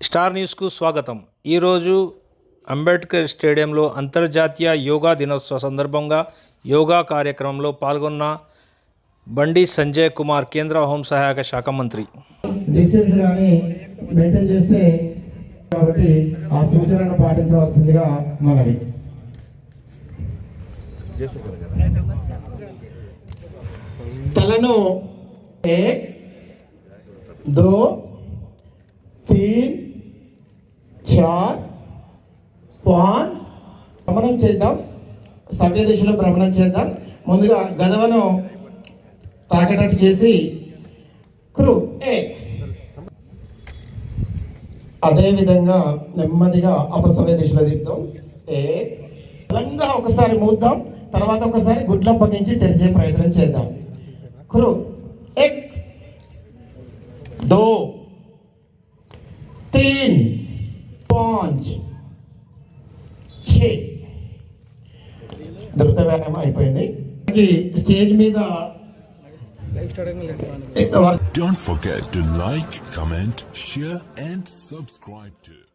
Star న్యూస్కు స్వాగతం. ఈరోజు అంబేద్కర్ స్టేడియంలో అంతర్జాతీయ యోగా దినోత్సవ సందర్భంగా యోగా కార్యక్రమంలో పాల్గొన్న బండి సంజయ్ కుమార్ కేంద్ర హోంసహాయక శాఖ మంత్రి. తలను ఏ దో తీన్ చార్ పాన్ భ్రమణం చేద్దాం. సవ్య దిశలో భ్రమణం చేద్దాం. ముందుగా గదవను తాకేటట్టు చేసి క్రూ ఏ. అదేవిధంగా నెమ్మదిగా అపసవ్య దిశలో దిద్దాం. ఏ. బలంగా ఒకసారి మూద్దాం. తర్వాత ఒకసారి గుడ్ల పగించి తెరిచే ప్రయత్నం చేద్దాం. క్రూ ఎక్ దో. తీన్. छः ద్రుత వ్యాయామం అయిపోయింది స్టేజ్ మీద Don't forget to like, comment, share, and subscribe to.